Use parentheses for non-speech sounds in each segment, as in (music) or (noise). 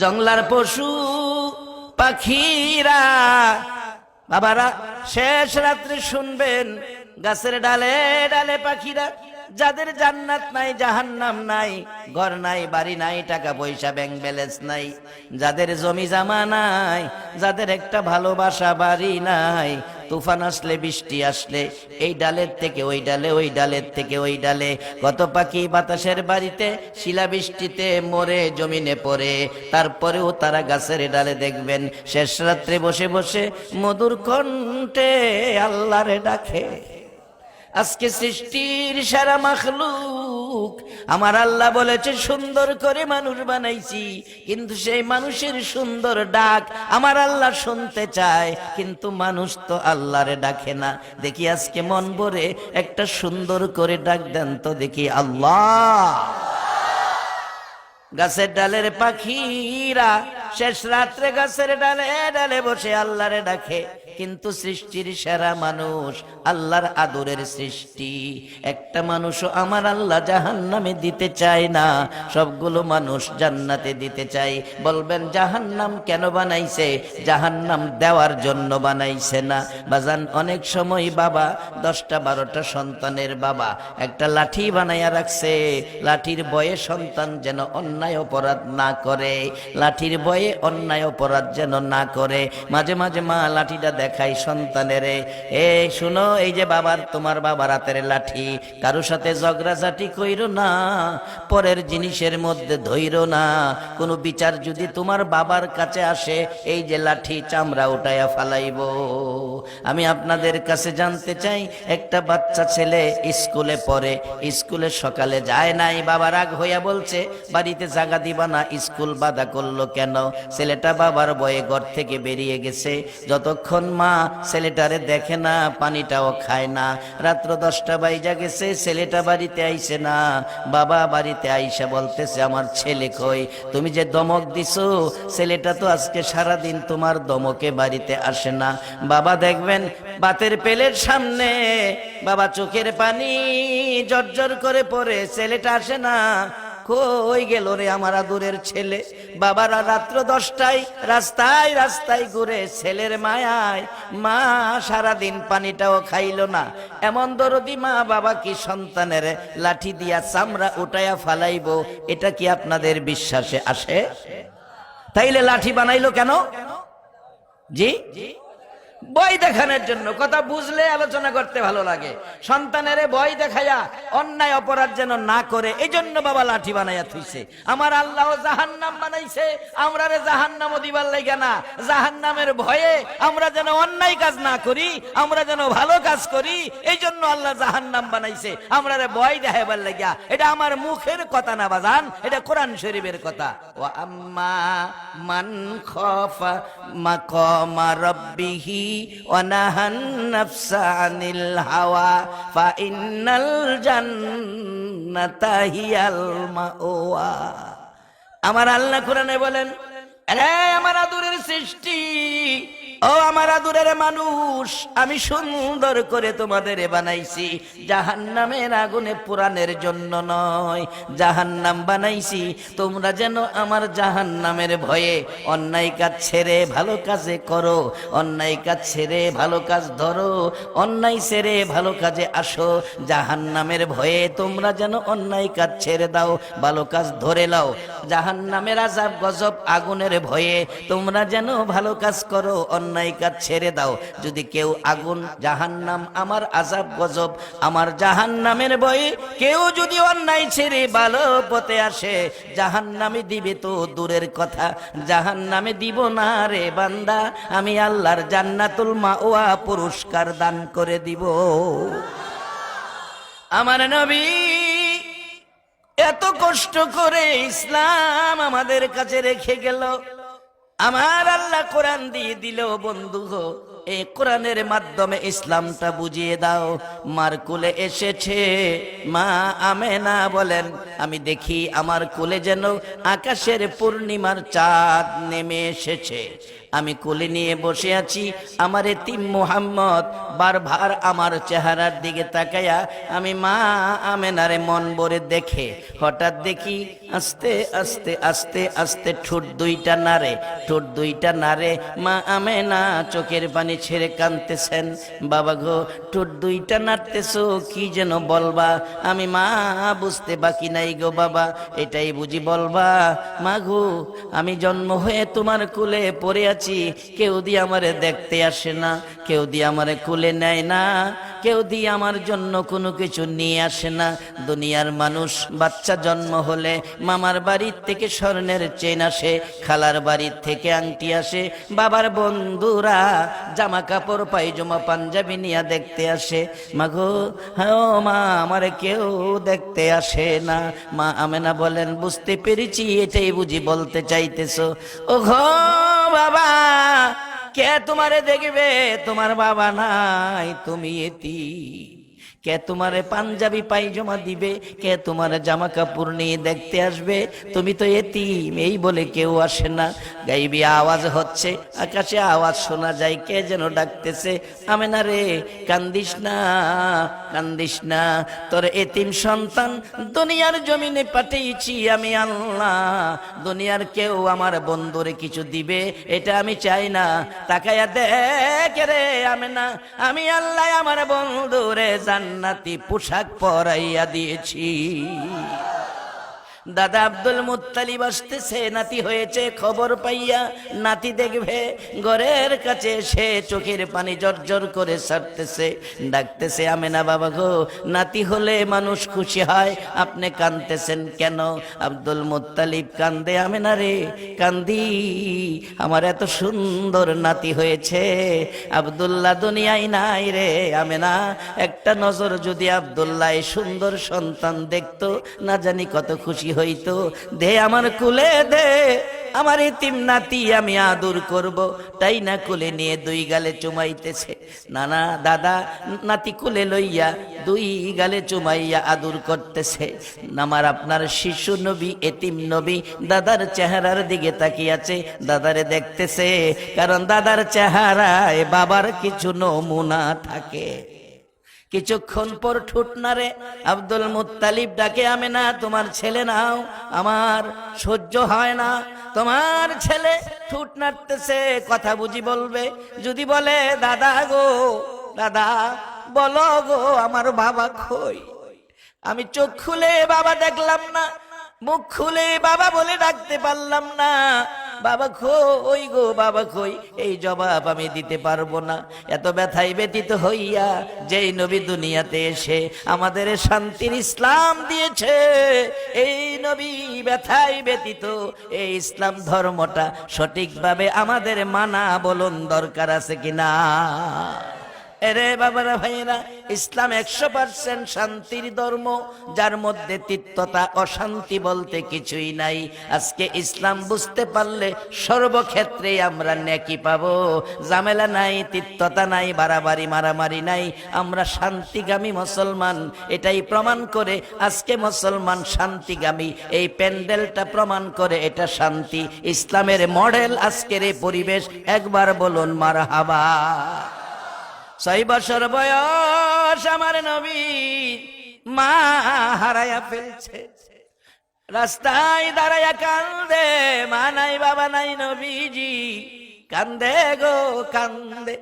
জংলার পশু পাখিরা। বাবারা, শেষ রাত্রে শুনবেন গাছের ডালে ডালে পাখিরা। যাদের জান্নাত নাই, জাহান্নাম নাই, ঘর নাই, বাড়ি নাই, টাকা পয়সা ব্যাংক ব্যালেন্স নাই। যাদের জমি জামা নাই, যাদের একটা ভালোবাসা বাড়ি নাই তুফান আসলে, বৃষ্টি আসলে, এই ডালের থেকে ওই ডালে, ওই ডালের থেকে ওই ডালে। কত পাখি বাতাসের বাড়িতে, শিলা বৃষ্টিতে মরে জমিনে পড়ে। তারপরেও তারা গাছের ডালে দেখবেন, শেষ রাত্রে বসে বসে মধুর কণ্ঠে আল্লাহরে ডাকে। আজকে সৃষ্টির সারা মাখলুক। আমার আল্লাহ বলেছে, সুন্দর করে মানুষ বানাইছি, কিন্তু সেই মানুষের সুন্দর ডাক আমার আল্লাহ শুনতে চায়, কিন্তু মানুষ তো আল্লাহরে ডাকে না। দেখি আজকে মন ভরে একটা সুন্দর করে ডাক দেন তো দেখি আল্লাহ। গাছের ডালের পাখিরা শেষ রাত্রে গাছের ডালে ডালে বসে আল্লাহরে ডাকে। কিন্তু সৃষ্টির সেরা মানুষ আল্লাহর আদরের সৃষ্টি। একটা মানুষও আমার আল্লাহ জাহান নামে দিতে চায় না। সবগুলো মানুষ জান্নাতে দিতে চাই বলবেন জাহান নাম কেন বানাইছে? জাহান নাম দেওয়ার জন্য বানাইছে না। বাজান, অনেক সময় বাবা, দশটা বারোটা সন্তানের বাবা, একটা লাঠি বানাইয়া রাখছে। লাঠির বয়ে সন্তান যেন অন্যায় অপরাধ না করে। লাঠির বয়ে অন্যায় অপরাধ যেন না করে। মাঝে মাঝে মা লাঠিটা দেখাই সন্তানেরে। এ, শুনো, এই যে বাবার, তোমার বাবার হাতের লাঠি কারও সাথে ঝগড়াঝাটি কইরো না, পরের জিনিসের মধ্যে ধইর না। কোনো বিচার যদি তোমার বাবার কাছে আসে, এই যে লাঠি চামড়া উঠাইয়া ফালাইব। আমি আপনাদের কাছে জানতে চাই, একটা বাচ্চা ছেলে স্কুলে পড়ে, স্কুলে সকালে যায় নাই, বাবা রাগ হইয়া বলছে, বাড়িতে জাগা দিবা না, স্কুল বাধা করল কেন? ছেলেটা বাবার বয়ে ঘর থেকে বেরিয়ে গেছে, যতক্ষণ মা ছেলেটারে দেখে না, পানিটাও খায় না। রাত্র দশটা বাইজা গেছে, ছেলেটা বাড়িতে আইসে না। বাবা বাড়িতে আইসা বলতেছে, আমার ছেলে কই? তুমি যে দমক দিছো, ছেলেটা তো আজকে সারা দিন তোমার দমকে বাড়িতে আসে না। বাবা দেখবেন, বাতের পেলের সামনে বাবা চোখের পানি জর্জর করে পড়ে, ছেলেটা আসে না। কই গেল রে আমার আদুরের ছেলে? বাবারা রাত্র দশটায় রাস্তায় রাস্তায় ঘুরে ছেলের মায়ায়, মা সারাদিন পানিটাও খাইল না। এমন দরদি মা বাবা কি সন্তানের? লাঠি দিয়া চামড়া উঠাইয়া ফালাইব, এটা কি আপনাদের বিশ্বাসে আসে? তাইলে লাঠি বানাইলো কেন? জি? বই দেখানোর জন্য, কথা বুঝলে আলোচনা করতে ভালো লাগে। সন্তানের বই দেখাইয়া অন্যায় অপরাধ যেন না করে এই জন্য বাবা লাঠি বানাইয়া থুইছে। আমার আল্লাহ জাহান্নাম বানাইছে আমরা রে জাহান্নামও দিবার লাগে না। জাহান্নামের ভয়ে আমরা যেন অন্যায় কাজ না করি, আমরা যেন ভালো কাজ করি এই জন্য আল্লাহ জাহান্নাম বানাইছে। আমরা রে ভয় দেখাইবার লাগিয়া এটা আমার মুখের কথা না বাজান, এটা কোরআন শরীফের কথা। ও আম্মা মান খফা মাকামা রাব্বিহি ونهى النفس عن الهوى فإن الجنة هي المأوى আমার আল্লাহ কোরআনে বলেন আরে আমার আদুরের সৃষ্টি ও আমার আদুরের মানুষ, আমি সুন্দর করে তোমাদের বানাইছি। জাহান্নামের আগুনে পুরাণের জন্য নয়, জাহান্নাম বানাইছি। তোমরা যেন আমার জাহান্নামের ভয়ে অন্যায় কাজ ছেড়ে ভালো কাজে করো, অন্যায় কাজ ছেড়ে ভালো কাজ ধরো, অন্যায় ছেড়ে ভালো কাজে আসো। জাহান্নামের ভয়ে তোমরা যেন অন্যায় কাজ ছেড়ে দাও, ভালো কাজ ধরে লাও জাহান্নামের আজাব গজব, আগুনের ভয়ে তোমরা যেন ভালো কাজ করো অন্যায় কাজ ছেড়ে দাও। যদি কেউ আগুন, জাহান্নাম, আমার আজাব গজব, আমার জাহান্নামের ভয়ে কেউ যদি অন্যায় ছেড়ে ভালো পথে আসে, জাহান্নামে দিবে তো দূরের কথা, জাহান্নামে দিব না রে বান্দা, আমি আল্লাহর জান্নাতুল মাওয়া পুরস্কার দান করে দিব। আমার নবী, এত কষ্ট করে ইসলাম আমাদের কাছে রেখে গেল। আমার আল্লাহ কোরআন দিয়ে দিল, বন্ধু গো এই কোরআনের মাধ্যমে ইসলামটা বুঝিয়ে দাও। মার কুলে এসেছে মা আমেনা বলেন, আমি দেখি আমার কুলে যেন আকাশের পূর্ণিমার চাঁদ নেমে এসেছে। আমি কোলে নিয়ে বসে আছি, আমার এতিম মোহাম্মদ বারবার আমার চেহারার দিকে তাকায়া, আমি মা আমেনারে মন ভরে দেখে, হঠাৎ দেখি আস্তে আস্তে আস্তে আস্তে ঠোঁট দুইটা নারে ঠোঁট দুইটা নারে মা আমেনা চোখের পানি ছেড়ে কানতেছেন বাবা গো, ঠোঁট দুইটা নাড়তেছো, কি যেন বলবা? আমি মা বুঝতে বাকি নাই গো বাবা, এটাই বুঝি বলবা, মা গো, আমি জন্ম হয়ে তোমার কুলে পড়ে আছি কেউ দিয়ে আমারে দেখতে আসে না, কেউ দিয়ে আমারে কুলে নেয় না, কেউ দিয়ে আমার জন্য কোনো কিছু নিয়ে আসে না। দুনিয়ার মানুষ বাচ্চা জন্ম হলে মামার বাড়ির থেকে স্বর্ণের চেন আসে, খালার বাড়ির থেকে আংটি আসে, বাবার বন্ধুরা জামা কাপড় পায়জামা, পাঞ্জাবি নিয়ে দেখতে আসে। মাগো হ্যাঁ মা, আমারে কেউ দেখতে আসে না। মা আমেনা বলেন, বুঝতে পেরেছি, এটাই বুঝি বলতে চাইতেছো। ও ঘো বাবা? কে তোমারে দেখবে? তোমার বাবা নাই তুমি এতি কে তোমারে পাঞ্জাবি পাইজামা দিবে, কে তোমার জামা কাপড় নিয়ে দেখতে আসবে? তুমি তো এতিম, এই বলে কেউ আসে না। গাইবি আওয়াজ হচ্ছে, আকাশে আওয়াজ শোনা যায়, কে যেন ডাকতেছে আমি না রে, কান্দিস না কান্দিস না। তোর এতিম সন্তান দুনিয়ার জমিনে পাঠিয়েছি আমি আল্লাহ। দুনিয়ার কেউ আমার বন্ধুরে কিছু দিবে, এটা আমি চাই না। তাকায়া দেখ রে আমি না আমি আল্লাহ আমার বন্ধুরে জান্নাতি পোশাক পরাইয়া দিয়েছি। দাদা আব্দুল মুত্তালিব আসতেছে, নাতি হয়েছে, খবর পাইয়া নাতি দেখবে, ঘরের কাছে সে চোখের পানি জর্জর করে ছাড়তেছে ডাকতেছে, আমেনা বাবা গো, নাতি হলে মানুষ খুশি হয়, আপনি কানতেছেন কেন? আব্দুল মুত্তালিব কান্দে, আমেনা রে, কান্দি, আমার এত সুন্দর নাতি হয়েছে, আব্দুল্লাহ দুনিয়ায় নাই রে, আমেনা, একটা নজর যদি আব্দুল্লাহ সুন্দর সন্তান দেখতো, না জানি কত খুশি হইতো। দে আমার কুলে দে, আমার ইতিম নাতি আমি আদর করব। তাই না কুলে নিয়ে দুই গালে চুমাইতেছে। নানা দাদা নাতি কুলে লইয়া দুই গালে চুমাইয়া আদর করতেছে। আমার আপনার শিশু নবী, এতিম নবী, দাদার চেহারার দিকে তাকিয়াছে। দাদারে দেখতেছে, কারণ দাদার চেহারায় বাবার কিছু নমুনা থাকে। কিছুক্ষণ পর ঠুট নারে আব্দুল মুত্তালিব ডাকে আমি না তোমার ছেলে নাও, আমার সহ্য হয় না। তোমার ছেলে ঠুট নাড়তেছে, কথা বুঝি বলবে। যদি বলে, দাদা গো, দাদা, বলো গো, আমার বাবা খই আমি চোখ খুলে বাবা দেখলাম না, মুখ খুলে বাবা বলে ডাকতে পারলাম না। বাবা খই গো, বাবা খই, এই জবাব আমি দিতে পারব না। এত ব্যথায় ব্যতীত হইয়া যেই নবী দুনিয়াতে এসে আমাদের শান্তির ইসলাম দিয়েছে, এই নবী ব্যথায় ব্যতীত এই ইসলাম ধর্মটা সঠিকভাবে আমাদের মানা বলুন দরকার আছে কিনা? এরে বাবারা ভাইয়েরা, ইসলাম একশো পার্সেন্ট শান্তির ধর্ম, যার মধ্যে তিক্ততা, অশান্তি বলতে কিছুই নাই। আজকে ইসলাম বুঝতে পারলে সর্বক্ষেত্রে আমরা নেকি পাবো। জামেলা নাই, তিক্ততা নাই, বাড়াবাড়ি, মারামারি নাই। আমরা শান্তিগামী মুসলমান, এটাই প্রমাণ করে আজকে মুসলমান শান্তিগামী। এই প্যান্ডেলটা প্রমাণ করে এটা শান্তি। ইসলামের মডেল আজকের এই পরিবেশ, একবার বলুন মার হাবা ছয় বছর বয়স আমার নবী, মা হারায়া ফেলছে। রাস্তায় দাঁড়ায়া কান্দে, মা নাই, বাবা নাই, নবীজি কান্দে গো, কান্দে।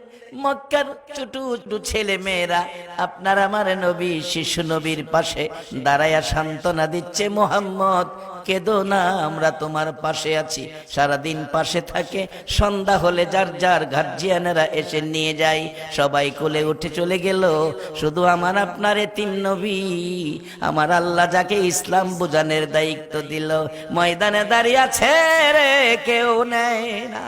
মক্কার ছোটু ছোটু ছেলে মেয়েরা, আপনার আমার নবী, শিশু নবীর পাশে দাঁড়ায়া সান্ত্বনা দিচ্ছে মোহাম্মদ। কেদো না, আমরা তোমার পাশে আছি। সারাদিন পাশে থাকে, সন্ধ্যা হলে যার যার গার্জিয়ানেরা এসে নিয়ে যায়। সবাই কোলে উঠে চলে গেল, শুধু আমার আপনার তিন নবী। আমার আল্লাহ যাকে ইসলাম বোঝানোর দায়িত্ব দিল, ময়দানে দাঁড়িয়ে আছে রে, কেউ নেয় না।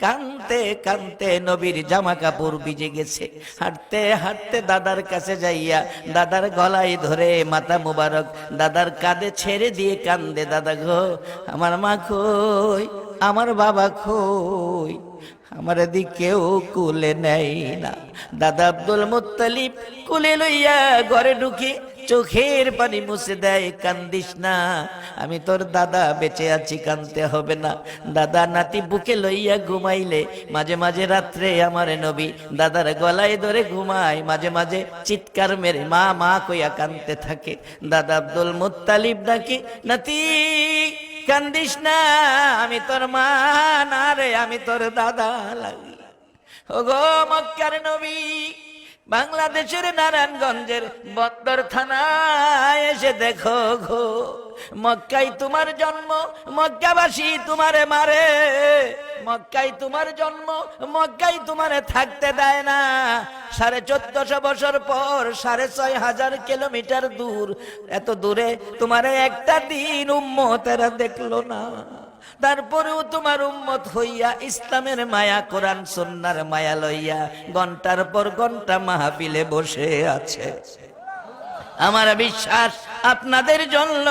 কানতে কানতে নবীর জামা কাপড় ভিজে গেছে। হাঁটতে হাঁটতে দাদার কাছে যাইয়া দাদার গলায় ধরে মাথা মুবারক, দাদার কাঁধে ছেড়ে দিয়ে কান্দে, দাদা গো, আমার মা কই? আমার বাবা কই? আমার দিক কেউ কুলে নেই না। দাদা আব্দুল মুত্তালিব কুলে লইয়া ঘরে ঢুকি চোখের পানি মুছে দেয়, কান্দিস না। আমি তোর দাদা, বেঁচে আছি, কানতে হবে না। দাদা নাতি বুকে লইয়া ঘুমাইলে, মাঝে মাঝে রাত্রে আমার নবী দাদার গলায় ধরে ঘুমায়, মাঝে মাঝে চিৎকার মেরে মা মা কইয়া কানতে থাকে। দাদা আব্দুল মুত্তালিব নাকি নাতি, কান্দিস না, আমি তোর মা না রে, আমি তোর দাদা লাগি। ও গো মক্কার নবী বাংলাদেশের নারায়ণগঞ্জের বন্দর থানায় এসে দেখো ঘো মক্কাই তোমার জন্ম, মক্কাবাসী তোমারে মারে। মক্কাই তোমার জন্ম মক্কাই তোমারে থাকতে দেয় না। সাড়ে চোদ্দশো বছর পর সাড়ে ছয় হাজার কিলোমিটার দূর। এত দূরে তোমারে একটা দিন উম্মতেরা দেখল না। তারপরেও তোমার উম্মত হইয়া ইসলামের মায়া, কোরআন সন্ন্যার মায়া লইয়া ঘণ্টার পর ঘণ্টা মাহফিলে বসে আছে। আমার বিশ্বাস, আপনাদের জন্য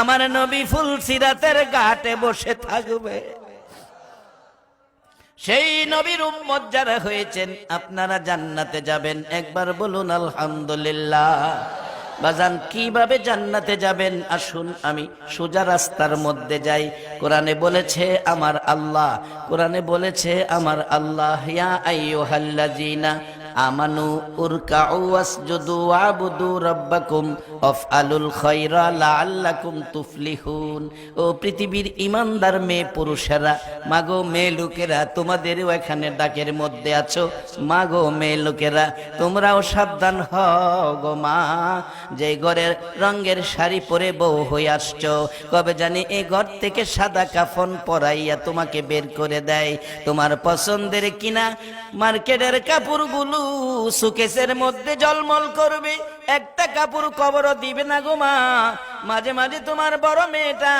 আমার নবী ফুল সিরাতের ঘাটে বসে থাকবে। সেই নবীর উম্মত যারা হয়েছেন, আপনারা জান্নাতে যাবেন। একবার বলুন, আলহামদুলিল্লাহ। বাজান, কীভাবে জান্নাতে যাবেন? আসুন, আমি সোজা রাস্তার মধ্যে যাই। কোরআনে বলেছে, আমার আল্লাহ। কোরআনে বলেছে, আমার আল্লাহ, ইয়া আইয়ুহাল্লাযিনা আমানু উরকাউ ওয়াসজুদু ওয়াবুদু রাব্বাকুম আফআলুল খায়রা লাআল্লাকুম তুফলিহুন। ও পৃথিবীর ইমানদার মেয়ে পুরুষেরা, মাগো মেয়ে লোকেরা, তোমাদেরও এখানে ডাকের মধ্যে আছো। মাগো মেয়ে লোকেরা, তোমরাও সাবধান হও গো মা। যে ঘরের রঙের শাড়ি পরে বউ হয়ে আসছো, কবে জানি এই ঘর থেকে সাদা কাফন পরাইয়া তোমাকে বের করে দেয়। তোমার পছন্দের কিনা মার্কেটের কাপড়গুলো সুকেশের মধ্যে জলমল করবে। একটা কাপড় কবর দিবে না গো মা। মাঝে মাঝে তোমার বড় মেয়েটা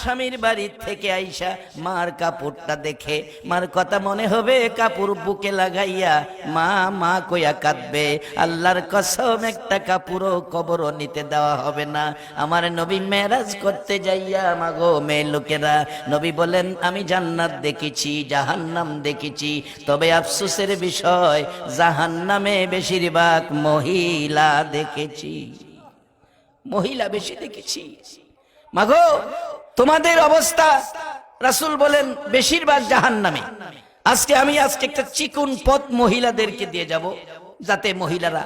স্বামীর বাড়ির থেকে আইসা মার কাপড়টা দেখে। মার কথা মনে হবে কাপড় বুকে লাগাইয়া, মা মা কইয়া কাঁদবে। আল্লাহর কসম, একটা কাপড়ও কবরও নিতে দেওয়া হবে না। আমার নবী মেরাজ করতে যাইয়া মাগো মেয়ে লোকেরা, নবী বলেন, আমি জান্নাত দেখেছি, জাহান্নাম দেখেছি। তবে আফসোসের বিষয়, জাহান্নামে বেশিরভাগ মহিলা দেখেছি। মহিলা বেশি দেখেছি। মাগো, তোমাদের অবস্থা, রাসুল বলেন, বেশিরভাগ জাহান নামে আজকে আমি আজকে একটা চিকুন পথ মহিলাদেরকে দিয়ে যাব। যাতে মহিলারা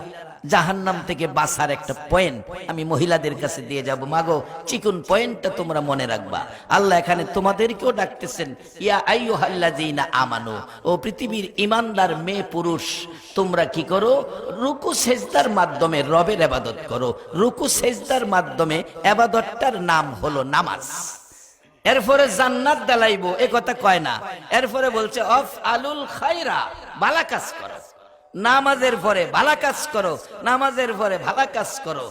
জাহান্নাম থেকে বাঁচার একটা পয়েন্ট আমি মহিলাদের কাছে দিয়ে যাব। মাগো, চিকুন পয়েন্টটা তোমরা মনে রাখবা। আল্লাহ এখানে তোমাদেরকেও ডাকতেছেন, ইয়া আইয়ুহাল্লাযীনা আমানু, ও পৃথিবীর ইমানদার মেয়ে পুরুষ, তোমরা কি করো? রুকু সেজদার মাধ্যমে রবের আবাদত করো। রুকু সেজদার মাধ্যমে আবাদতটার নাম হলো নামাজ। এরপরে জান্নাত দালাইবো, এ কথা কয় না। এরপরে বলছে অফ আলুল খাইরা বালা কাজ করো। নামাজের পরে ভালা কাজ করো, নামাজের পরে ভালা কাজ করো।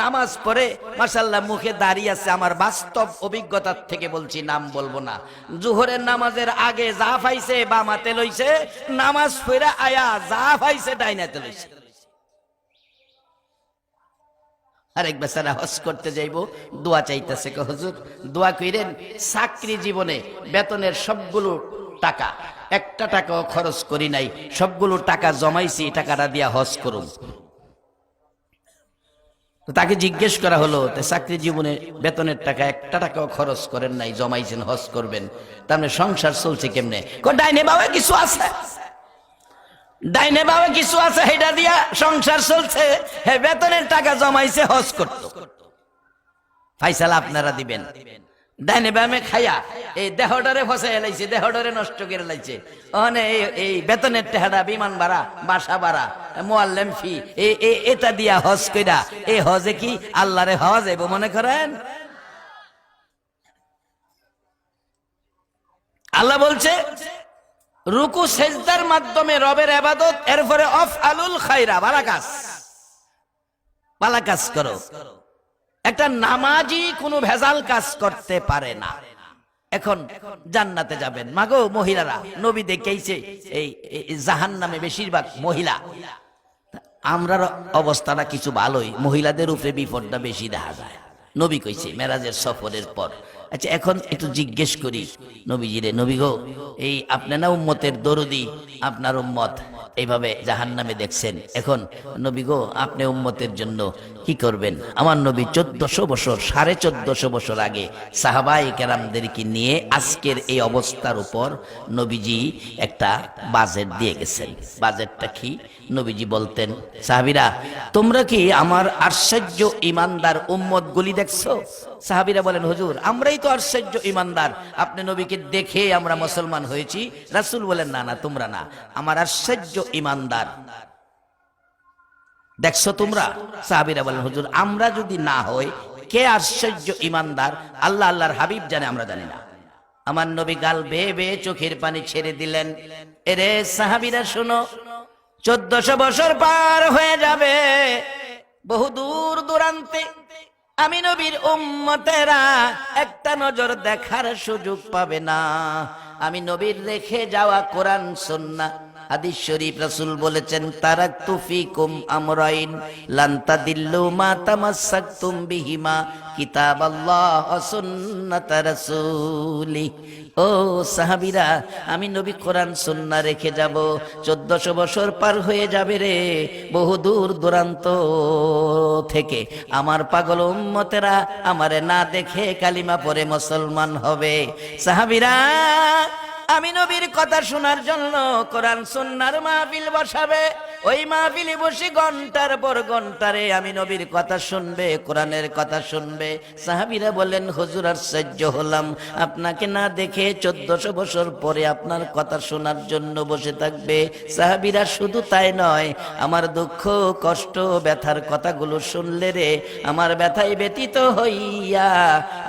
নামাজ পড়ে মাসাল্লাহ মুখে দাঁড়িয়ে আছে, আমার বাস্তব অভিজ্ঞতার থেকে বলছি, নাম বলব না। জুহরের নামাজের আগে যা ফাইছে বা মাতে লইছে, নামাজ পড়ে আয়া যা ফাইছে ডাইনাতে লইছে। আরেক বেচারা হজ করতে যাইব, দোয়া চাইতেছে হুজুর, দোয়া কইরেন, চাকরি জীবনে বেতনের সবগুলো টাকা। একটা টাকাও খরচ করি নাই, সবগুলো টাকা জমাইছি, টাকাটা দিয়া হজ করুন তাকে জিজ্ঞেস করা হলো চাকরি জীবনে বেতনের টাকা একটা টাকাও খরচ করেন নাই, জমাইছেন, হজ করবেন। তার মানে সংসার চলছে কেমনে? ডাইনে বাবা কিছু আছে। ডাইনে বাবা কিছু আছে সেটা দিয়া সংসার চলছে। হে, বেতনের টাকা জমাইছে, হজ করত। ফাইসালা আপনারা দিবেন। ডাইনে বামে খাইয়া এই দেহডরে ফসাই লাইছে দেহডরে নষ্ট করে লাইছে। ওখানে এই- বেতনের টেহারা বিমান ভাড়া, বাসা ভাড়া, মোয়াল্লেম ফি এটা দিয়া হজ কইরা এই হজে কি আল্লাহরে হজ এবো মনে করেন? আল্লাহ বলছে, রুকু সেজদার মাধ্যমে রবের আবাদত এরপরে অফ আলুল খাইরা বালাকাস। বালাকাস করো। একটা নামাজি কোনো ভেজাল কাজ করতে পারে না। এখন জান্নাতে যাবেন। মাগো মহিলারা, নবী দেখেইছে এই জাহান নামে বেশিরভাগ মহিলা। আমরার অবস্থাটা কিছু ভালোই, মহিলাদের উপরে বিপদটা বেশি দেখা যায়। নবী কইছে, মেরাজের সফরের পর। আচ্ছা এখন একটু জিজ্ঞেস করি। নবীজিরে, নবী গো, এই আপনার উম্মতের দরদি, আপনার উম্মত, এইভাবে জাহান নামে দেখছেন। এখন, নবী গো, আপনি উম্মতের জন্য কি করবেন? আমার নবী চোদ্দশো বছর, সাড়ে চোদ্দশো বছর আগে সাহাবাই কেরামদেরকে নিয়ে আজকের এই অবস্থার উপর নবীজি একটা বাজেট দিয়ে গেছেন। বাজেটটা কি? নবীজি বলতেন, সাহাবিরা, তোমরা কি আমার আশ্চর্য ইমানদার উম্মত গুলি দেখছ? সাহাবিরা বলেন, হুজুর, আমরাই তো আশ্চর্য ইমানদার আপনি নবীকে দেখে আমরা মুসলমান হয়েছি। রাসূল বলেন, না না, তোমরা না, আমার আশ্চর্য ইমানদার দেখছ তোমরা? সাহাবিরা বলেন, হুজুর, আমরা যদি না হই, কে আশ্চর্য ইমানদার আল্লাহ আল্লাহর হাবিব জানে, আমরা জানি না। আমার নবী গাল বেয়ে বেয়ে চোখের পানি ছেড়ে দিলেন। এরে সাহাবিরা, শোনো চোদ্দশো বছর পার হয়ে যাবে। বহু দূর দূরান্তে আমি নবীর উম্মতেরা একটা নজর দেখার সুযোগ পাবে না। আমি নবীর রেখে যাওয়া কোরআন সুন্না হাদিস শরীফ রাসূল বলেছেন, তারাকতু ফিকুম আমরাইন, লান তাদিল্লু মা তামাসসাকতুম বিহিমা, কিতাবাল্লাহ ওয়া সুন্নাত রাসূলি। ও সাহাবীরা, আমি নবী কোরআন সুন্নাহ রেখে যাব 1400 বছর পার হয়ে যাবে রে, বহু দূর দূরান্ত থেকে। আমার পাগল উম্মতেরা আমারে না দেখে কালিমা পরে মুসলমান হবে। সাহাবীরা আমি নবীর কথা শোনার জন্য কোরআন সুন্নার মাহফিল বসাবে। ওই মাহফিলে বসে ঘণ্টার পর ঘন্টারে আমি নবীর কথা শুনবে, কোরআনের কথা শুনবে। সাহাবিরা বলেন হুজুর আশ্চর্য হলাম। আপনাকে না দেখে চোদ্দশো বছর পরে আপনার কথা শোনার জন্য বসে থাকবে। সাহাবিরা শুধু তাই নয়, আমার দুঃখ, কষ্ট, ব্যথার কথাগুলো শুনলে রে, আমার ব্যথায় ব্যতীত হইয়া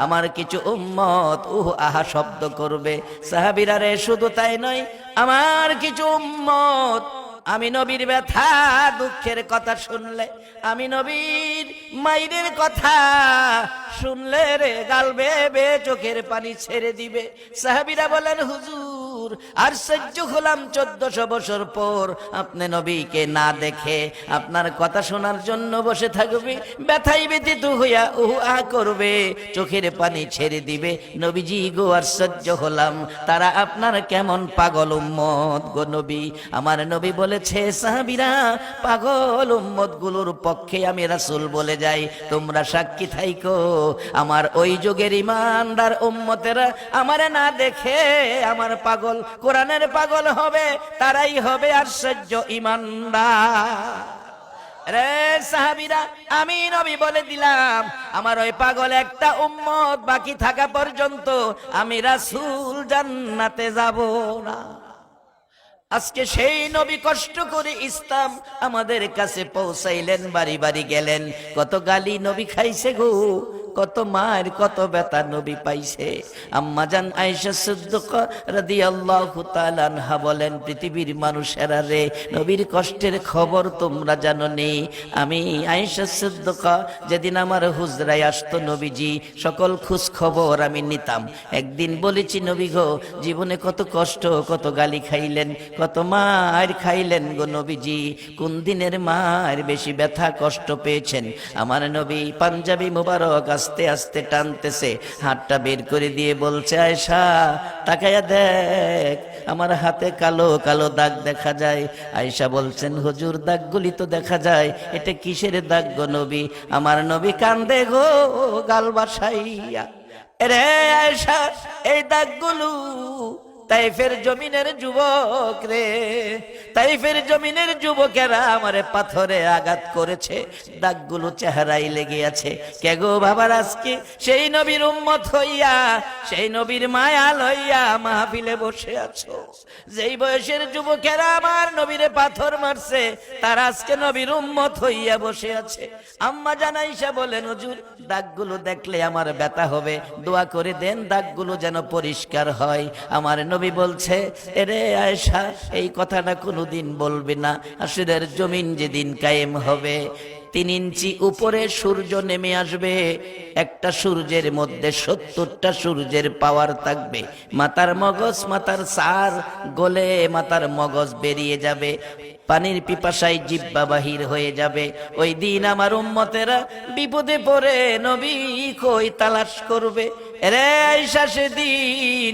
আমার কিছু উম্মত উহ আহা শব্দ করবে। সাহাবিরা রে শুধু তাই নয়, আমার কিছু উম্মত, আমি নবীর ব্যথা, দুঃখের কথা শুনলে, আমি নবীর মাইরের কথা শুনলে রে গালবে বেয়ে চোখের পানি ছেড়ে দিবে। সাহাবিরা বলেন, হুজুর আর সহ্য হলাম চোদ্দশো বছর পর। আপনি নবীকে না দেখে আপনার কথা শোনার জন্য বসে থাকবে ব্যথাই ব্যতীত হইয়া উহু আহ করবে, চোখের পানি ছেড়ে দিবে। নবীজি গো, আর সহ্য হলাম, তারা আপনার কেমন পাগল উম্মত গো নবী? আমার নবী বলেছে, সাহাবিরা, পাগল উম্মতগুলোর পক্ষে আমি রাসুল বলে যাই, তোমরা সাক্ষী থাইকো। আমার ওই যুগের ইমানদার উম্মতেরা আমারে না দেখে, আমার পাগল কোরআনের পাগল হবে, তারাই হবে আশ্চর্য ইমানদার। রে সাহাবিরা, আমি নবী বলে দিলাম, আমার ওই পাগল একটা উম্মত বাকি থাকা পর্যন্ত আমি জান্নাতে যাব না। আজকে সেই নবী কষ্ট করে ইসলাম আমাদের কাছে পৌঁছাইলেন, বাড়ি বাড়ি গেলেন। কত গালি নবী খাইছে গো কত মার কত বেতা নবী পাইছে। আম্মা জান আয়েশা সিদ্দিক রাদিয়াল্লাহু তাআলা আনহা বলেন, পৃথিবীর মানুষেরা রে, নবীর কষ্টের খবর তোমরা জানো নি আমি আয়েশা সিদ্দিক, যেদিন আমার হুজরায় আসতো নবীজি, সকল খোঁজ খবর আমি নিতাম। একদিন বলেছি, নবী গো, জীবনে কত কষ্ট, কত গালি খাইলেন, কত মার খাইলেন গো নবীজি। কোন দিনের মার বেশি ব্যথা, কষ্ট পেয়েছেন? আমার নবী পাঞ্জাবি মুবারক আস্তে আস্তে টানতেছে। হাতটা বের করে দিয়ে বলছে আয়সা তাকায়া দেখ, আমার হাতে কালো কালো দাগ দেখা যায়। আয়সা বলছেন, হুজুর, দাগগুলি তো দেখা যায়। এটা কিসের দাগ গো নবী? আমার নবী কান্দে গো গাল বাসাইয়া। রে আয়সা এই দাগগুলো তাইফের জমিনের যুবক রে তাইফের জমিনের যুবকেরা আমারে পাথরে আঘাত করেছে, দাগগুলো চেহারাই লেগে আছে। কে গো বাবার আজকে? সেই নবীর উম্মত হইয়া, সেই নবীর মায়া লইয়া মাহফিলে বসে আছো। যেই বয়সের যুবকেরা আমার নবীরে পাথর মারছে, তারা আজকে নবীর উম্মত হইয়া বসে আছে। আম্মা জানাইসা বলেন, হুজুর দাগগুলো দেখলে আমার ব্যথা হবে। দোয়া করে দেন দাগগুলো যেন পরিষ্কার হয়। আমার নবী বলছে, এরে আয়েশা, এই কথাটা কোনোদিন বলবে না। আসরের জমিন যেদিন কায়েম হবে, তিন ইঞ্চি উপরে সূর্য নেমে আসবে। একটা সূর্যের মধ্যে সত্তরটা সূর্যের পাওয়ার থাকবে। মাতার মগজ মাথার সার, গলে মাথার মগজ বেরিয়ে যাবে। পানির পিপাসায় জিব্বা বাহির হয়ে যাবে। ওই দিন আমার উম্মতেরা বিপদে পড়ে, নবী কই তালাশ করবে? রে আইসা সেদিন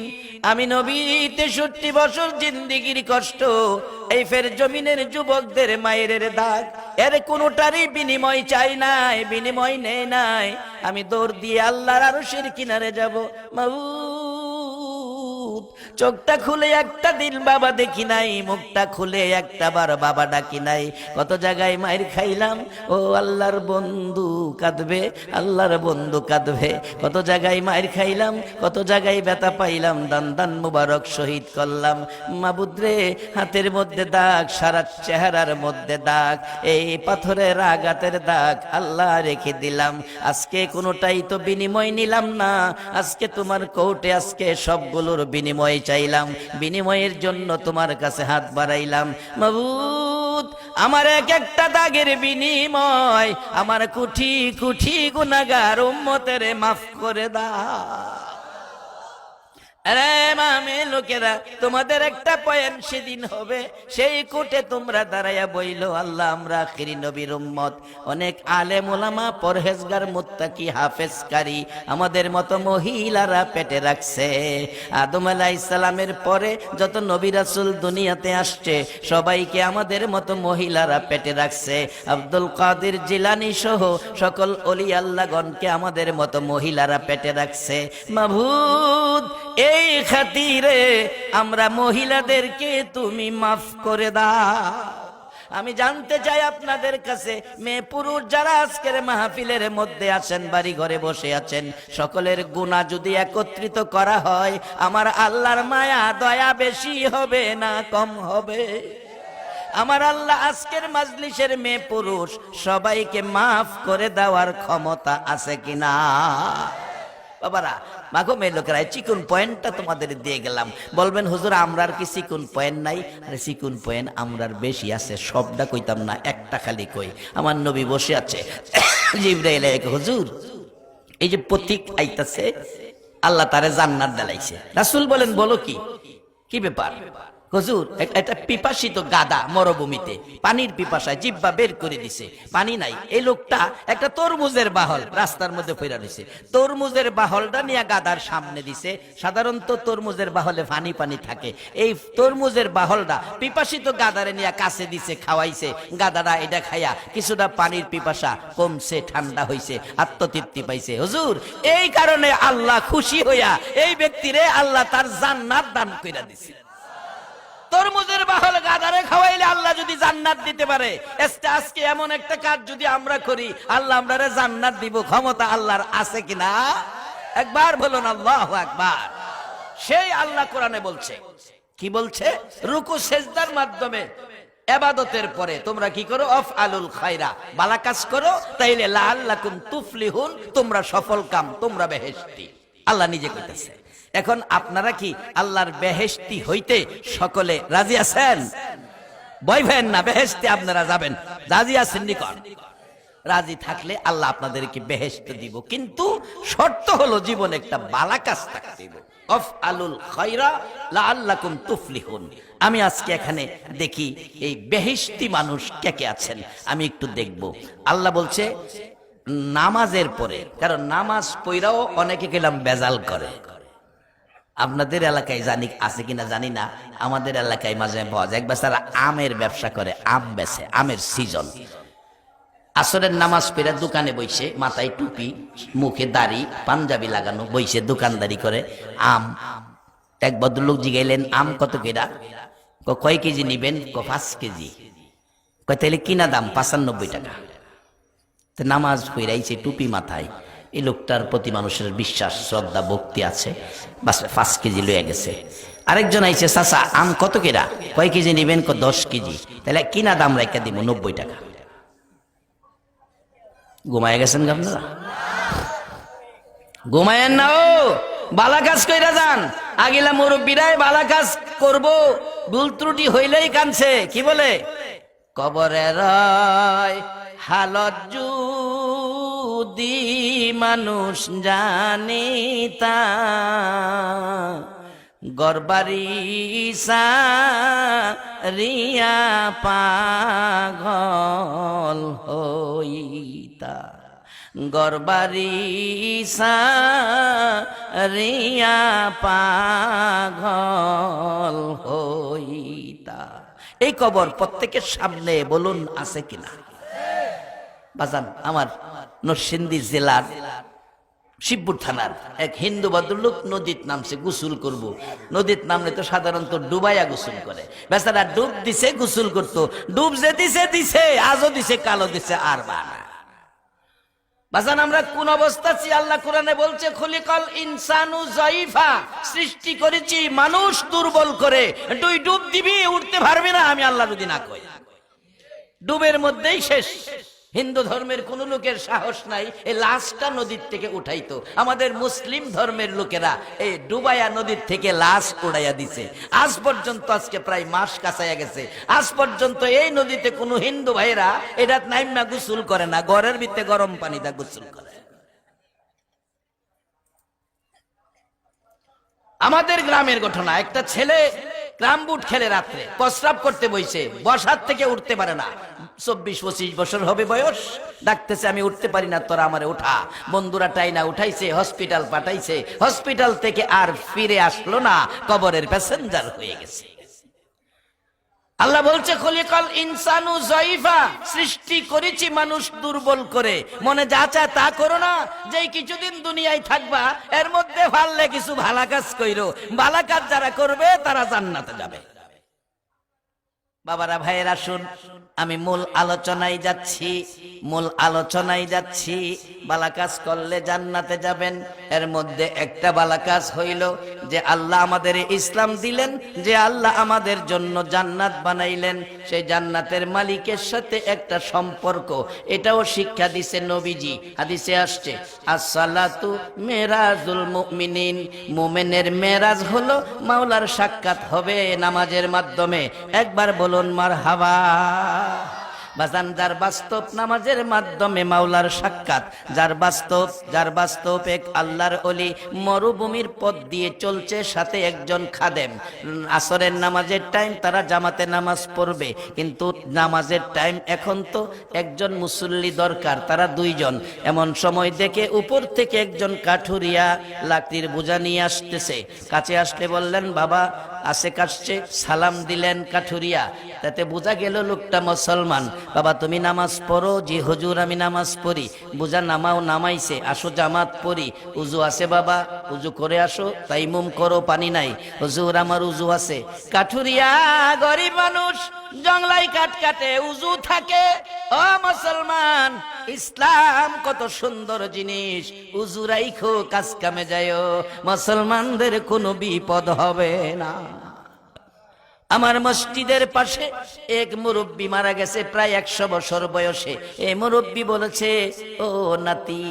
আমি নবী তেষট্টি বছর জিন্দিগির কষ্ট, এই ফের জমিনের যুবকদের মায়ের দাগ। এর কোনোটারই বিনিময় চাই নাই, বিনিময় নেই নাই। আমি দৌড় দিয়ে আল্লাহর আরশের কিনারে যাব। মাউদ চোখটা খুলে একটা দিন বাবা দেখি নাই, মুখটা খুলে একটা বার বাবা ডাকি নাই। কত জায়গায় মায়ের খাইলাম, ও আল্লাহর বন্ধু কাঁদবে, আল্লাহর বন্ধু কাঁদবে। কত জায়গায় মায়ের খাইলাম, কত জায়গায় ব্যথা পাইলাম, দান দান মুবারক শহীদ করলাম। মাবুদ্রে হাতের মধ্যে দাগ, সারা চেহারার মধ্যে দাগ, এই পাথরের আঘাতের দাগ আল্লাহ রেখে দিলাম। আজকে কোনোটাই তো বিনিময় নিলাম না, আজকে তোমার কোর্টে আজকে সবগুলোর বিনিময় চাইলাম, বিনিময়ের জন্য তোমার কাছে হাত বাড়াইলাম। মাবুদ, আমার এক একটা দাগের বিনিময়, আমার কুঠি কুঠি গুনাগার উম্মতের মাফ করে দাও। লোকেরা, তোমাদের একটা পয়েন্ট সেদিন হবে। সেই কোটে তোমরা দাঁড়াইয়া বইলো, আল্লাহ, আমরা নবীর উম্মত। অনেক আলেম ওলামা, পরহেজগার আমাদের মতো মহিলারা পেটে রাখছে। আদম আলাহ ইসলামের পরে যত নবী রাসুল দুনিয়াতে আসছে, সবাইকে আমাদের মতো মহিলারা পেটে রাখছে। আব্দুল কাদের জিলানি সহ সকল অলি আল্লাহগণকে আমাদের মতো মহিলারা পেটে রাখছে। মাভুদ এই খাতিরে আমরা মহিলাদেরকে তুমি মাফ করে দাও। আমি জানতে চাই আপনাদের কাছে, মেয়ে পুরুষ যারা আজকের মাহফিলের মধ্যে আছেন বাড়ি ঘরে বসে আছেন, সকলের গুণা যদি একত্রিত করা হয়, আমার আল্লাহর মায়া দয়া বেশি হবে না কম হবে? আমার আল্লাহ আজকের মাজলিসের মেয়ে পুরুষ, সবাইকে মাফ করে দেওয়ার ক্ষমতা আছে কিনা? বাবারা, মাগো মেয়ে লোকেরা চিকুন পয়েন্টটা তোমাদের দিয়ে গেলাম। বলবেন, হুজুর আমরা আর কি চিকুন পয়েন্ট নাই? আরে, চিকুন পয়েন্ট আমরার বেশি আছে, সবটা কইতাম না, একটা খালি কই। আমার নবী বসে আছে। (coughs) জিব্রাইল হুজুর, এই যে প্রতীক আইতাছে, আল্লাহ তারে জান্নাত দেলাইছে। রাসুল বলেন, বলো কি? কি ব্যাপার? হুজুর, এক- একটা পিপাসিত গাদা মরুভূমিতে পানির পিপাসায় জিব্বা বের করে দিছে। পানি নাই। এই লোকটা একটা তরমুজের বাহল রাস্তার মধ্যে ফেরা দিছে তরমুজের বাহলটা নিয়ে গাদার সামনে দিছে। সাধারণত তরমুজের বাহলে পানি পানি থাকে। এই তরমুজের বাহলটা পিপাসিত গাদারে নিয়ে কাছে দিছে, খাওয়াইছে। গাদাটা এটা খাইয়া কিছুটা পানির পিপাসা কমছে, ঠান্ডা হইছে, আত্মতৃপ্তি পাইছে। হুজুর, এই কারণে আল্লাহ খুশি হইয়া এই ব্যক্তিরে আল্লাহ তার জান্নাত দান কইরা দিছে। তরমুজের বাহল গাদারে খাওয়াইলে আল্লাহ যদি জান্নাত দিতে পারে। আজকে এমন একটা কাজ যদি আমরা করি, আল্লাহ আমরা জান্নাত দিব, ক্ষমতা আল্লাহর আছে কিনা? একবার বলুন, আল্লাহ একবার সেই আল্লাহ কোরআনে বলছে। কি বলছে? রুকু, সেজদার মাধ্যমে, এবাদতের পরে তোমরা কি করো? অফ আলুল খায়রা। বালা কাজ করো, তাইলে লাআল্লাকুম তুফলিহুন, তোমরা সফল কাম, তোমরা বেহেশতি। আল্লাহ নিজে কইতেছে। এখন আপনারা কি আল্লাহর বেহেশতি হইতে সকলে রাজি আছেন? বই ভেন না, বেহেশতে আপনারা যাবেন। রাজি আছেন নিকট? রাজি থাকলে আল্লাহ আপনাদেরকে বেহেশত দিব। কিন্তু শর্ত হলো জীবনে একটা বালা কাজ থাকতে আমি আজকে এখানে দেখি এই বেহেশতি মানুষ কে কে আছেন? আমি একটু দেখব। আল্লাহ বলছে, নামাজের পরে, কারণ নামাজ পইরাও অনেকে গেলাম বেজাল করে। আপনাদের এলাকায় জানি, আছে কিনা জানি না, আমাদের এলাকায় মাঝে পাওয়া যায়। একবার তারা আমের ব্যবসা করে, আম বেছে, আমের সিজন। আসরের নামাজ পেরে দোকানে বইছে, মাথায় টুপি, মুখে দাড়ি, পাঞ্জাবি লাগানো, বইছে দোকানদারি করে, আম। এক ভদ্রলোক জিগাইলেন, আম কত কেরা কয় কেজি নিবেন? ক, পাঁচ কেজি। কয়, তাইলে কিনা দাম? পাঁচানব্বই টাকা। নামাজ পইরাইছে টুপি মাথায়। এই লোকটার প্রতি মানুষের বিশ্বাস, শ্রদ্ধা, ভক্তি আছে। বাস, পাঁচ কেজি লয়ে গেছে। আরেকজন আইছে, চাচা, আম কত কেরা কয় কেজি নিবেন? ক দশ কেজি। তাহলে কিনা দাম রাখা দিব, নব্বই টাকা। ঘুমায় গেছেন আপনারা? ঘুমায়েন না ও, বালা কাজ কইরা যান। আগিলা মুরব্বীরাই বালা কাজ করব, ভুল ত্রুটি হইলেই কানছে কি বলে? কবরে রয় হালত যদি মানুষ জানিতা, গরবারি রিয়া পাগল হইতা, গরবারি রিয়া পাগল হইতা। এই কবর প্রত্যেকের সামনে বলুন আছে কিনা? বাজান, আমার নরসিংদী জেলার শিবপুর থানার এক হিন্দু ভদ্রলোক নদীত নামছে গোসল করব। নদীত নামলে তো সাধারণত ডুবাইয়া গোসল করে। বেচারা ডুব দিছে, গোসল করতো। ডুব যে দিছে দিছে, আজও দিছে কালো দিছে, আর বানা বাজান, আমরা কোন অবস্থা আছি? আল্লাহ কোরআনে বলছে, খলিকল ইনসানু জয়ীফা সৃষ্টি করেছি মানুষ দুর্বল করে। তুই ডুব দিবি, উঠতে পারবি না, আমি আল্লাহ যদি না কই। ডুবের মধ্যেই শেষ। হিন্দু ধর্মের কোন লোকের সাহস নাই এই লাশটা নদীর থেকে উঠাইতো। আমাদের মুসলিম ধর্মের লোকেরা এই ডুবাইয়া নদীর থেকে লাশ উড়াইয়া দিছে। আজ পর্যন্ত আজকে প্রায় মাস কাছাইয়া গেছে। আজ পর্যন্ত এই নদীতে কোনো হিন্দু ভাইরা এটা নাইমা গোসল করে না, ঘরের ভিতরে গরম পানিটা গোসল করে। আমাদের গ্রামের ঘটনা, একটা ছেলে গ্রাম বুট খেলে রাত্রে, প্রস্রাব করতে বইছে, বসার থেকে উঠতে পারে না। চব্বিশ, পঁচিশ বছর হবে বয়স, ডাকতেছে, আমি উঠতে পারি না, তোরা আমার উঠা। বন্ধুরা টাইনা উঠাইছে, হসপিটাল পাঠাইছে, হসপিটাল থেকে আর ফিরে আসলো না, কবরের প্যাসেঞ্জার হয়ে গেছে। আল্লাহ বলছে, খলিকল ইনসানু জয়ফা সৃষ্টি করেছি মানুষ দুর্বল করে। মনে যা চায় তা করো না। যেই কিছুদিন দুনিয়ায় থাকবা, এর মধ্যে ভাললে কিছু ভালা কাজ কইরো। ভালা কাজ যারা করবে, তারা জান্নাতে যাবে। বাবারা, ভাইয়েরা, শুন। আমি মূল আলোচনায় যাচ্ছি, মূল আলোচনায় যাচ্ছি। বালা কাজ করলে জান্নাতে যাবেন। এর মধ্যে একটা বালা কাজ হইল যে আল্লাহ আমাদের ইসলাম দিলেন, যে আল্লাহ আমাদের জন্য জান্নাত বানাইলেন। সেই জান্নাতের মালিকের সাথে একটা সম্পর্ক। এটাও শিক্ষা দিছে নবীজি। হাদিসে আসছে, আসসালাতু মেরাজুল মুমিনিন। মুমিনের মেরাজ হলো, মাওলার সাক্ষাৎ হবে নামাজের মাধ্যমে। একবার বলুন মার হাবা যার বাস্তব নামাজের মাধ্যমে মাওলার সাক্ষাৎ। যার বাস্তব যার বাস্তব এক আল্লাহর অলি মরুভূমির পথ দিয়ে চলছে সাথে একজন খাদেম। আসরের নামাজের টাইম তারা জামাতে নামাজ পড়বে, কিন্তু নামাজের টাইম এখন তো একজন মুসল্লি দরকার, তারা দুইজন। এমন সময় দেখে উপর থেকে একজন কাঠুরিয়া লাকড়ির বোঝা নিয়ে আসতেছে। কাছে আসলে বললেন, বাবা আসে কাটছে সালাম দিলেন কাঠুরিয়া। তাতে বোঝা গেল লোকটা মুসলমান। বাবা, তুমি নামাজ পড়ো? জি, হজুর, আমি নামাজ পড়ি। বোঝা নামাও, নামাইছে, আসো জামাত পড়ি। উজু আছে বাবা, উজু করে আসো তাই মুম করো, পানি নাই। হুজুর, আমার উজু আছে। কাঠুরিয়া, গরিব মানুষ, জংলাই কাট কাটে, উজু থাকে। ও মুসলমান, ইসলাম কত সুন্দর জিনিস। উজু রাইখো, কাজ কামে যায়। মুসলমানদের কোনো বিপদ হবে না। আমার মসজিদের পাশে এক মুরব্বী মারা গেছে, প্রায় একশো বছর বয়সে। এই মুরব্বী বলেছে, ও নাতি,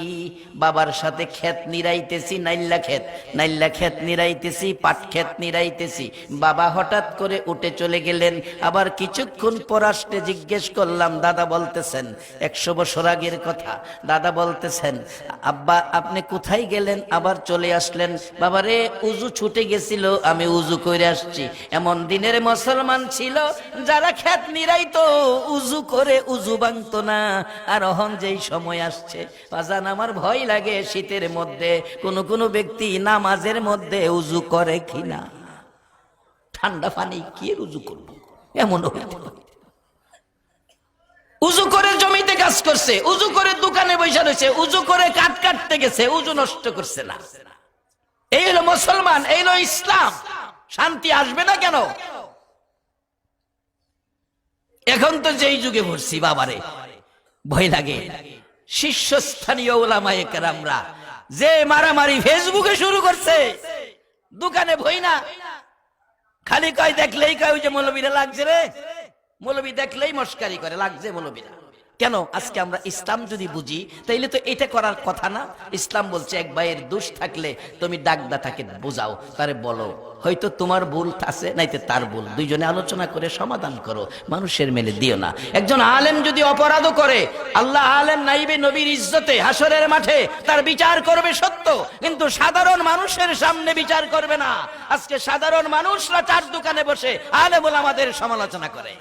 বাবার সাথে ক্ষেত নিরাইতেছি, নাইল্লা ক্ষেত নাইল্লা ক্ষেত নিরাইতেছি, পাট ক্ষেত নিরাইতেছি। বাবা হঠাৎ করে উঠে চলে গেলেন। আবার কিছুক্ষণ পর আসতে জিজ্ঞেস করলাম, দাদা বলতেছেন, একশো বছর আগের কথা। দাদা বলতেছেন, আব্বা, আপনি কোথায় গেলেন? আবার চলে আসলেন, বাবারে, উজু ছুটে গেছিল, আমি উজু করে আসছি। এমন দিনের মুসলমান ছিল, যারা খ্যাত নিরাইতো উজু করে উজু ভাঙতো না। আর অহন যেই সময় আসছে, বাজান আমার ভয় লাগে শীতের মধ্যে, কোন কোন ব্যক্তি নামাজের মধ্যে উজু করে কিনা। ঠান্ডা পানি কি উজু করব? এমন হইতে উজু করে জমিতে কাজ করছে, উজু করে দোকানে বসে রয়েছে, উজু করে কাট কাটতে গেছে, উজু নষ্ট করছে না। এই হলো মুসলমান, এই হলো ইসলাম। শান্তি আসবে না কেন? এখন তো যেই যুগে ভরছি বাবারে। ভয় লাগে। শীর্ষস্থানীয় ওলামায়ে কেরামরা যে মারামারি ফেসবুকে শুরু করছে, দোকানে ভয় না। খালি কয়, দেখলেই কয় যে মৌলবীরা লাগছে রে। মৌলবী দেখলেই মস্কারি করে, লাগছে মৌলবীরা। কেন? আজকে আমরা ইসলাম যদি বুঝি, তাইলে তো এটা করার কথা না। ইসলাম বলছে, এক ভাইয়ের দোষ থাকলে তুমি ডাকদা তাকে বোঝাও, তারে বলো, হয়তো তোমার ভুল আছে, নাইতে তার ভুল। দুইজনে আলোচনা করে সমাধান করো, মানুষের মেলে দিও না। একজন আলেম যদি অপরাধও করে, আল্লাহ আলেম নাইবে নবীর ইজ্জতে হাসরের মাঠে, তার বিচার করবে সত্য, কিন্তু সাধারণ মানুষের সামনে বিচার করবে না। আজকে সাধারণ মানুষরা চার দোকানে বসে আলেমুল আমাদের সমালোচনা করে।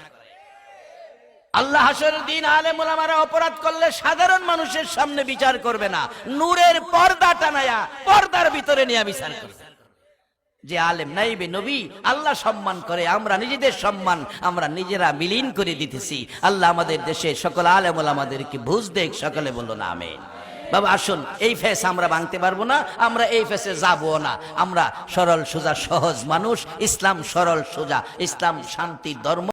আল্লাহ হাসরের দিন আলেম ওলামারা অপরাধ করলে সাধারণ মানুষের সামনে বিচার করবে না। নূরের পর্দা টানায়া পর্দার ভিতরে নিয়ে বিচার করবে। যে আলেম নাইবে নবী, আল্লাহ সম্মান করে, আমরা নিজেদের সম্মান, আমরা নিজেরা মিলিন করে দিতেছি। আল্লাহ আমাদের দেশে সকল আলেম আমাদেরকে বুঝ দেখ, সকলে বলল না, আমেন। বাবা, আসুন, এই ফেস আমরা ভাঙতে পারব না, আমরা এই ফেসে যাব না। আমরা সরল, সোজা, সহজ মানুষ, ইসলাম সরল, সোজা। ইসলাম শান্তি, ধর্ম